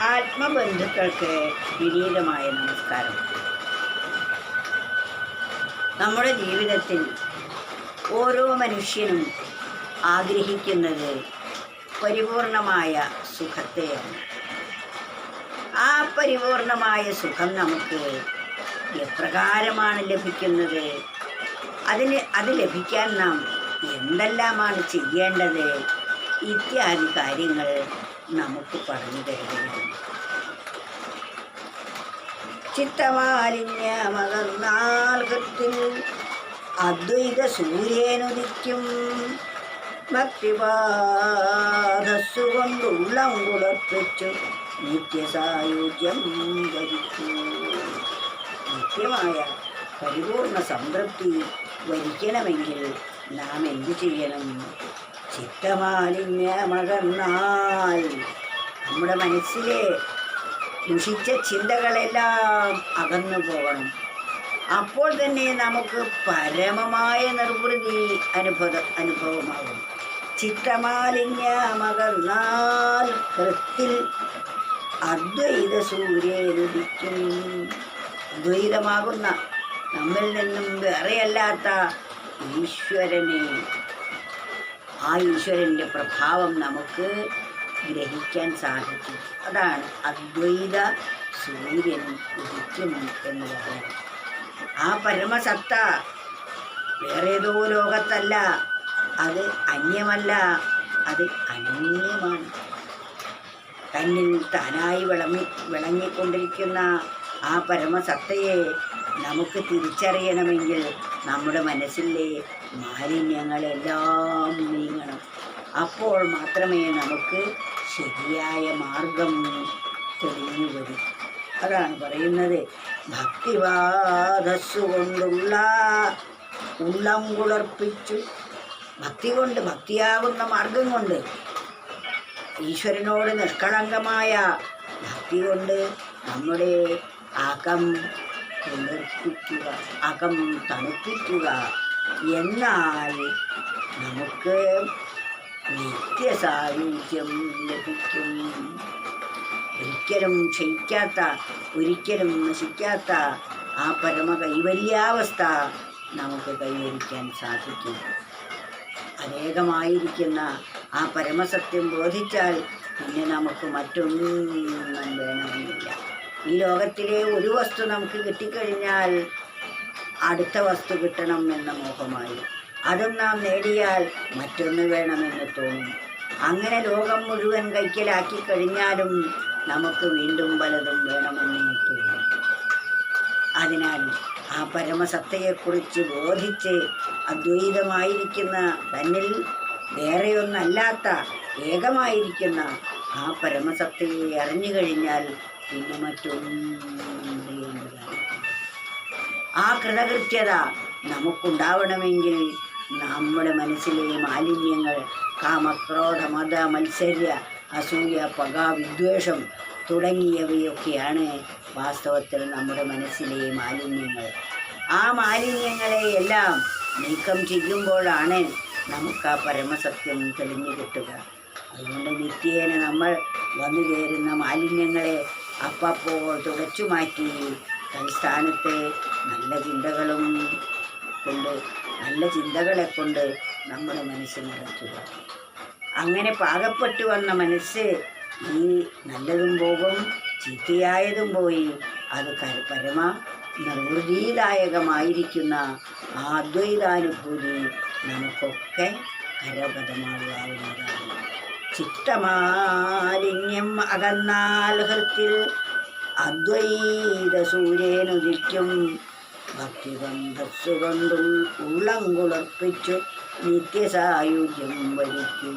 ആത്മബന്ധുക്കൾക്ക് വിനീതമായ നമസ്കാരം. നമ്മുടെ ജീവിതത്തിൽ ഓരോ മനുഷ്യനും ആഗ്രഹിക്കുന്നത് പരിപൂർണമായ സുഖത്തെയാണ്. ആ പരിപൂർണമായ സുഖം നമുക്ക് എപ്രകാരമാണ് ലഭിക്കുന്നത്? അതിന് അത് ലഭിക്കാൻ നാം എന്തെല്ലാമാണ് ചെയ്യേണ്ടത്? ഇത്യാദി കാര്യങ്ങൾ നമുക്ക് പറഞ്ഞു തരുന്നു ചിത്തമാലിന്യമകന്നാൽ കൃത്തിൽ അദ്വൈത സൂര്യനുദിക്കും. ഭക്തിപാദസ്സുകൊണ്ടുള്ളം കുളപ്പിച്ചു നിത്യസായുജ്യം നിത്യമായ പരിപൂർണ സംതൃപ്തി വരിക്കണമെങ്കിൽ നാം എന്തു ചെയ്യണം? ചിത്തമാലിന്യമകന്നാൽ. നമ്മുടെ മനസ്സിലെ ദുഷിച്ച ചിന്തകളെല്ലാം അകന്നു പോകണം. അപ്പോൾ തന്നെ നമുക്ക് പരമമായ നിർവൃതി അനുഭവ അനുഭവമാകും. ചിത്തമാലിന്യമകന്നാൽ കൃത്തിൽ അദ്വൈത സൂര്യനുദിക്കും അദ്വൈതമാകുന്ന നമ്മിൽ നിന്നും വേറെയല്ലാത്ത ഈശ്വരനെ ആ ഈശ്വരന്റെ പ്രഭാവം നമുക്ക് ഗ്രഹിക്കാൻ സാധിക്കും. അതാണ് അദ്വൈത സൂര്യൻ ഉദിക്കും എന്ന് പറയുന്നത് ആ പരമസത്ത വേറെ ഏതോ ലോകത്തല്ല അത് അന്യമല്ല അത് അനന്യമാണ് തന്നിൽ താനായി വിളങ്ങി വിളങ്ങിക്കൊണ്ടിരിക്കുന്ന ആ പരമസത്തയെ നമുക്ക് തിരിച്ചറിയണമെങ്കിൽ നമ്മുടെ മനസ്സിലെ മാലിന്യങ്ങളെല്ലാം നീങ്ങണം. അപ്പോൾ മാത്രമേ നമുക്ക് ശരിയായ മാർഗം തെളിഞ്ഞു വരും അതാണ് പറയുന്നത്. ഭക്തിവാദസ്സു കൊണ്ടുള്ള ഉള്ളം കുളർപ്പിച്ചു. ഭക്തി കൊണ്ട് ഭക്തിയാവുന്ന മാർഗം കൊണ്ട് ഈശ്വരനോട് നിഷ്കളങ്കമായ ഭക്തി കൊണ്ട് നമ്മുടെ അകം കുളിർപ്പിക്കുക അകം തണുപ്പിക്കുക. എന്നാൽ നമുക്ക് നിത്യസായുജ്യം ലഭിക്കും. ഒരിക്കലും ക്ഷയിക്കാത്ത ഒരിക്കലും നശിക്കാത്ത ആ പരമ കൈവല്യാവസ്ഥ നമുക്ക് കൈവരിക്കാൻ സാധിക്കും. അനേകമായിരിക്കുന്ന ആ പരമസത്യം ബോധിച്ചാൽ പിന്നെ നമുക്ക് മറ്റൊന്നും വേണമെന്നില്ല ഈ ലോകത്തിലെ ഒരു വസ്തു നമുക്ക് കിട്ടിക്കഴിഞ്ഞാൽ അടുത്ത വസ്തു കിട്ടണം എന്ന മോഹമായി. അതും നാം നേടിയാൽ മറ്റൊന്ന് വേണമെന്ന് തോന്നും. അങ്ങനെ ലോകം മുഴുവൻ കൈക്കലാക്കി കഴിഞ്ഞാലും നമുക്ക് വീണ്ടും പലതും വേണമെന്ന് തോന്നും. അതിനാൽ ആ പരമസത്തയെക്കുറിച്ച് ബോധിച്ച് അദ്വൈതമായിരിക്കുന്ന തന്നിൽ വേറെയൊന്നല്ലാത്ത ഏകമായിരിക്കുന്ന ആ പരമസത്തയെ അറിഞ്ഞു കഴിഞ്ഞാൽ പിന്നെ മറ്റൊന്നും ആ കൃതകൃത്യത നമുക്കുണ്ടാവണമെങ്കിൽ നമ്മുടെ മനസ്സിലെ മാലിന്യങ്ങൾ കാമക്രോധ മത മത്സര്യ അസൂയ പക വിദ്വേഷം തുടങ്ങിയവയൊക്കെയാണ് വാസ്തവത്തിൽ നമ്മുടെ മനസ്സിലെ മാലിന്യങ്ങൾ. ആ മാലിന്യങ്ങളെ എല്ലാം നീക്കം ചെയ്യുമ്പോഴാണ് നമുക്ക് ആ പരമസത്യം തെളിഞ്ഞു കിട്ടുക. അതുകൊണ്ട് നിത്യേന നമ്മൾ വന്നു ചേരുന്ന മാലിന്യങ്ങളെ അപ്പപ്പോൾ തുടച്ചു മാറ്റി തൽസ്ഥാനത്ത് നല്ല ചിന്തകളും കൊണ്ട് നല്ല ചിന്തകളെ കൊണ്ട് നമ്മുടെ മനസ്സ് നിറയ്ക്കുക. അങ്ങനെ പാകപ്പെട്ടു വന്ന മനസ്സ് ഈ നല്ലതും പോകും ചീത്തയായതും പോയി അത് പരമ നിർവൃതിദായകമായിരിക്കുന്ന ആ അദ്വൈതാനുഭൂതി നമുക്കൊക്കെ കരപദമാകാവുന്നതാണ് ചിത്തമാലിന്യം അകന്നാൽ ഹൃത്തിൽ അദ്വൈത സൂര്യനുദിക്കും ഭക്തിബന്ധസ്സുകൊണ്ടുൾ ഉള്ളം കുളർപ്പിച്ചു നിത്യസായുജ്യം വരിക്കൂ.